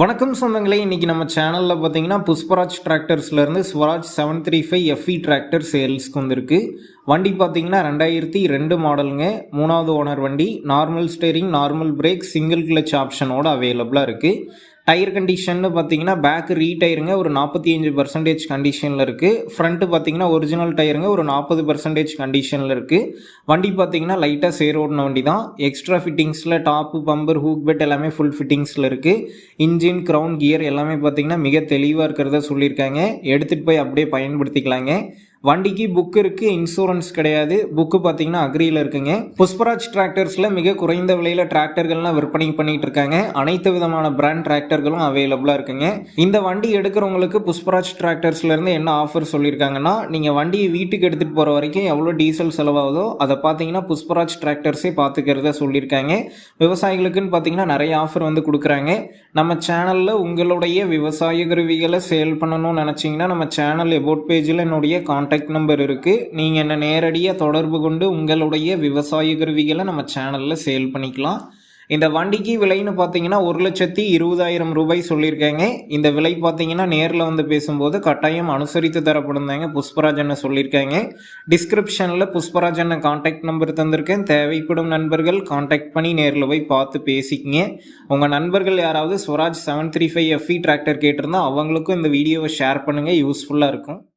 வணக்கம் சொந்தங்களே இன்றைக்கி நம்ம சேனலில் பார்த்தீங்கன்னா Pushparaj டிராக்டர்ஸ்லேருந்து Swaraj seven three five FE tractor சேல்ஸ்க்கு வந்திருக்கு. வண்டி பார்த்தீங்கன்னா ரெண்டாயிரத்தி ரெண்டு மாடலுங்க. மூணாவது ஓனர் வண்டி normal steering normal brake single clutch ஆப்ஷனோட அவைலபிளாக இருக்குது டயர் கண்டிஷன்னு பார்த்தீங்கன்னா பேக் ரீடயருங்க ஒரு நாற்பத்தி அஞ்சு பர்சன்டேஜ் கண்டிஷனில் இருக்குது ஃப்ரண்ட்டு பார்த்தீங்கன்னா ஒரிஜினல் டயருங்க ஒரு நாற்பது பர்சன்டேஜ் கண்டிஷனில் இருக்குது வண்டி பார்த்தீங்கன்னா லைட்டாக சேர் ஓடின வண்டி தான் எக்ஸ்ட்ரா ஃபிட்டிங்ஸில் டாப்பு பம்பர் ஹூக் பெட் எல்லாமே ஃபுல் ஃபிட்டிங்ஸில் இருக்குது இன்ஜின் க்ரௌண்ட் கியர் எல்லாமே பார்த்தீங்கன்னா மிக தெளிவாக இருக்கிறத சொல்லியிருக்காங்க. எடுத்துகிட்டு போய் அப்படியே பயன்படுத்திக்கலாங்க. வண்டிக்கு புக் இருக்குது இன்சூரன்ஸ் கிடையாது. புக்கு பார்த்தீங்கன்னா அக்ரியில் இருக்குங்க. புஷ்பராஜ் டிராக்டர்ஸில் மிக குறைந்த விலையில் டிராக்டர்கள்லாம் விற்பனை பண்ணிட்டு இருக்காங்க. அனைத்து விதமான பிராண்ட் டிராக்டர்களும் அவைலபிளாக இருக்குங்க. இந்த வண்டி எடுக்கிறவங்களுக்கு புஷ்பராஜ் டிராக்டர்ஸ்லேருந்து என்ன ஆஃபர் சொல்லியிருக்காங்கன்னா நீங்கள் வண்டியை வீட்டுக்கு எடுத்துகிட்டு போகிற வரைக்கும் எவ்வளோ டீசல் செலவாகுதோ அதை பார்த்தீங்கன்னா புஷ்பராஜ் டிராக்டர்ஸே பார்த்துக்கிறத சொல்லியிருக்காங்க. விவசாயிகளுக்குன்னு பார்த்தீங்கன்னா நிறைய ஆஃபர் வந்து கொடுக்குறாங்க. நம்ம சேனலில் உங்களுடைய விவசாய கருவிகளை சேல் பண்ணணும்னு நினச்சிங்கன்னா நம்ம சேனல் எபோட் பேஜில் என்னுடைய காண்டாக்ட் நம்பர் இருக்குது நீங்கள் என்ன நேரடியாக தொடர்பு கொண்டு உங்களுடைய விவசாய கருவிகளை நம்ம சேனலில் சேல் பண்ணிக்கலாம். இந்த வண்டிக்கு விலைன்னு பார்த்தீங்கன்னா ஒரு லட்சத்தி இருபதாயிரம் ரூபாய் சொல்லியிருக்காங்க. இந்த விலை பார்த்தீங்கன்னா நேரில் வந்து பேசும்போது கட்டாயம் அனுசரித்து தரப்படுந்தாங்க புஷ்பராஜனை சொல்லியிருக்காங்க. டிஸ்கிரிப்ஷனில் புஷ்பராஜனை காண்டாக்ட் நம்பர் தந்திருக்கேன். தேவைப்படும் நண்பர்கள் காண்டாக்ட் பண்ணி நேரில் போய் பார்த்து பேசிக்கங்க. உங்கள் நண்பர்கள் யாராவது Swaraj seven three five FE tractor கேட்டிருந்தா அவங்களுக்கும் இந்த வீடியோவை ஷேர் பண்ணுங்கள் யூஸ்ஃபுல்லாக இருக்கும்.